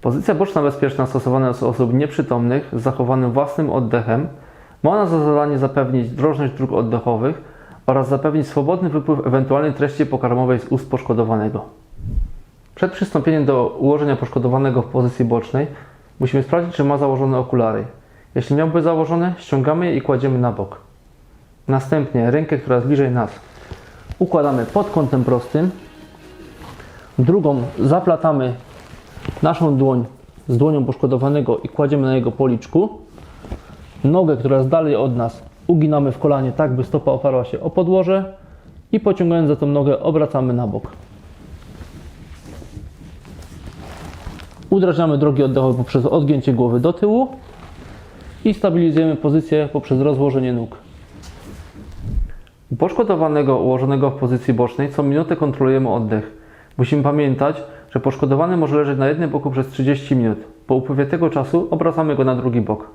Pozycja boczna bezpieczna stosowana jest u osób nieprzytomnych z zachowanym własnym oddechem ma ona za zadanie zapewnić drożność dróg oddechowych oraz zapewnić swobodny wypływ ewentualnej treści pokarmowej z ust poszkodowanego. Przed przystąpieniem do ułożenia poszkodowanego w pozycji bocznej musimy sprawdzić, czy ma założone okulary. Jeśli miałby założone, ściągamy je i kładziemy na bok. Następnie rękę, która jest bliżej nas, układamy pod kątem prostym. Drugą zaplatamy naszą dłoń z dłonią poszkodowanego i kładziemy na jego policzku. Nogę, która jest dalej od nas, uginamy w kolanie tak, by stopa oparła się o podłoże i pociągając za tą nogę obracamy na bok. Udrażniamy drogi oddechowe poprzez odgięcie głowy do tyłu i stabilizujemy pozycję poprzez rozłożenie nóg. Poszkodowanego ułożonego w pozycji bocznej co minutę kontrolujemy oddech. Musimy pamiętać, że poszkodowany może leżeć na jednym boku przez 30 minut. Po upływie tego czasu obracamy go na drugi bok.